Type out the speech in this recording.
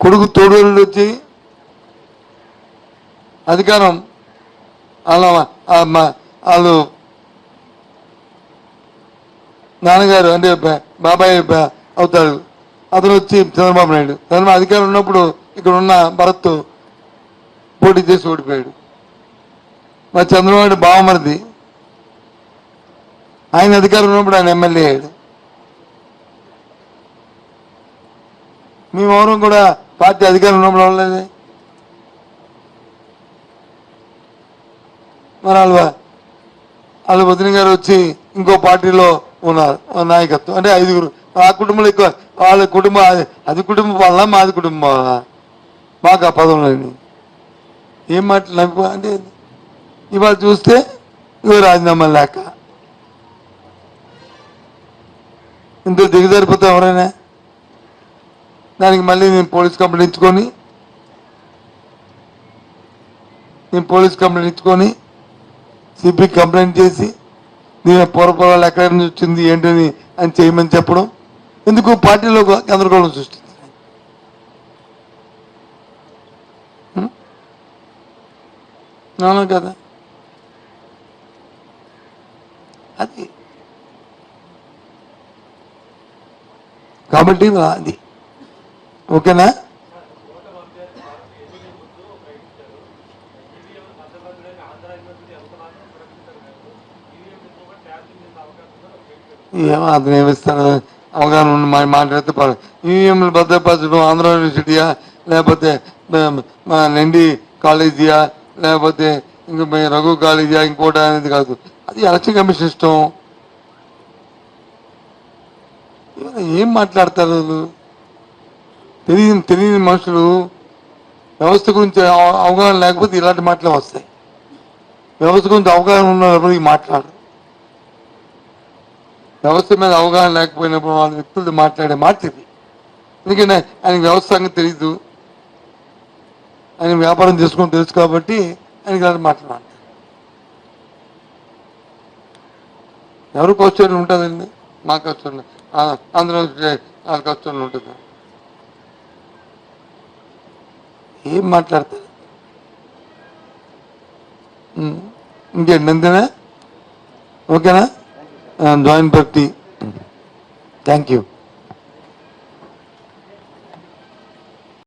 కొడుకు తోడు వచ్చి అధికారం వాళ్ళ ఆ వాళ్ళు నాన్నగారు అంటే బాబాయ్ అవుతాడు అతను వచ్చి చంద్రబాబు నాయుడు. చంద్రబాబు అధికారం ఉన్నప్పుడు ఇక్కడ ఉన్న భరత్ పోటీ చేసి ఓడిపోయాడు. మా చంద్రబాబు నాయుడు బావమరిది. ఆయన అధికారం ఉన్నప్పుడు ఆయన ఎమ్మెల్యే అయ్యాడు. మేమెవరం కూడా పార్టీ అధికారం ఉన్నప్పుడు మరి వాళ్ళు వాళ్ళ వదిన గారు వచ్చి ఇంకో పార్టీలో ఉన్నారు నాయకత్వం. అంటే ఐదుగురు. ఆ కుటుంబంలో ఎక్కువ వాళ్ళ కుటుంబం అది- అది కుటుంబం వాళ్ళ మాది కుటుంబం. వల్ల మాకు ఆ పదంలోని ఏం మాటలు అంటే ఇవాళ చూస్తే ఇవి రాజీనామా లేక. ఇంత దిగజారిపోతాం ఎవరైనా? దానికి మళ్ళీ నేను పోలీస్ కంప్లైంట్ ఇచ్చుకొని నేను పోలీస్ కంప్లైంట్ ఇచ్చుకొని సిపి కంప్లైంట్ చేసి దీని పూర్వపరాలు ఎక్కడి నుంచి వచ్చింది ఏంటని అని చేయమని చెప్పడం ఎందుకు పార్టీలో గందరగోళం సృష్టించారు అవునా కదా. అది. కాబట్టి అది. ఓకేనా? ఏమో అతను ఏమిస్తాడు అవగాహన ఉన్న మా మాట్లాడితే ఈవీఎంలు భద్రపరచడం ఆంధ్ర యూనివర్సిటీయా? లేకపోతే మా నిండి కాలేజీయా? లేకపోతే ఇంక మీ రఘు కాలేజీయా? ఇంకోటి అనేది కాదు. అది ఎలక్షన్ కమిషన్ ఇష్టం ఏం మాట్లాడతారు వాళ్ళు? తెలియని తెలియని మనుషులు వ్యవస్థ గురించి అవగాహన లేకపోతే ఇలాంటి మాటలే వస్తాయి. వ్యవస్థ గురించి అవగాహన ఉన్నప్పుడు ఈ మాట్లాడరు. వ్యవస్థ మీద అవగాహన లేకపోయినప్పుడు వాళ్ళ వ్యక్తులతో మాట్లాడే మాట ఇది. ఎందుకంటే ఆయనకి వ్యవస్థ సంగతి తెలీదు. ఆయన వ్యాపారం చేసుకుని తెలుసు కాబట్టి ఆయనకి ఇలాంటి మాట్లాడాలి ఎవరు క్వశ్చన్ ఉంటుందండి? మా క్వశ్చన్ ఆంధ్రప్రదేశ్ వాళ్ళ క్వశ్చన్ ఉంటుంది? ఏం మాట్లాడతారు? ఇంకేంటి అంతేనా? ఓకేనా? Join party thank you.